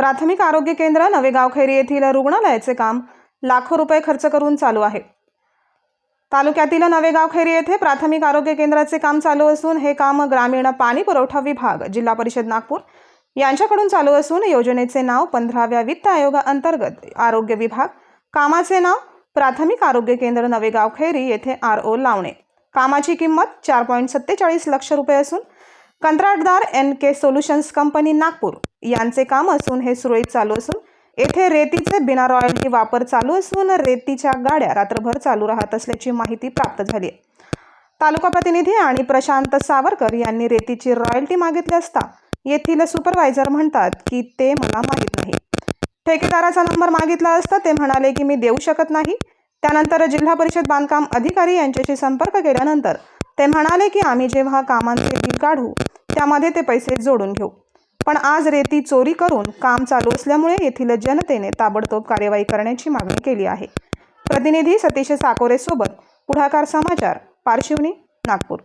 प्राथमिक आरोग्य केंद्र नवेगाव खैरी येथील रुग्णालयाचे काम लाखो रुपये खर्च करून चालू आहे. तालुक्यातील नवेगाव खैरी येथे प्राथमिक आरोग्य केंद्राचे काम चालू असून हे काम ग्रामीण पाणी पुरवठा विभाग जिल्हा परिषद नागपूर यांच्याकडून चालू असून योजनेचे नाव पंधराव्या वित्त आयोगाअंतर्गत आरोग्य विभाग कामाचे नाव प्राथमिक आरोग्य केंद्र नवेगाव खैरी येथे आर ओ लावणे. कामाची किंमत चार पॉईंट सत्तेचाळीस लक्ष रुपये असून कंत्राटदार N K solutions company Nagpur यांचे काम असून हे सुरळीत चालू असून येथे रेतीचे बिना रॉयल्टी वापर चालू असून रेतीच्या गाड्या रात्रभर चालू राहत असल्याची माहिती प्राप्त झाली आहे. तालुका प्रतिनिधी आणि प्रशांत सावरकर यांनी रेतीची रॉयल्टी मागितली असता येथील सुपरवायझर म्हणतात की ते मला माहीत नाही. ठेकेदाराचा नंबर मागितला असता ते म्हणाले की मी देऊ शकत नाही. त्यानंतर जिल्हा परिषद बांधकाम अधिकारी यांच्याशी संपर्क केल्यानंतर ते म्हणाले की आम्ही जेव्हा कामांचे बिल काढू त्यामध्ये ते पैसे जोडून घेऊ. पण आज रेती चोरी करून काम चालू असल्यामुळे येथील जनतेने ताबडतोब कार्यवाही करण्याची मागणी केली आहे. प्रतिनिधी सतीश साकोरे सोबत पुढाकार समाचार पारशिवनी नागपूर.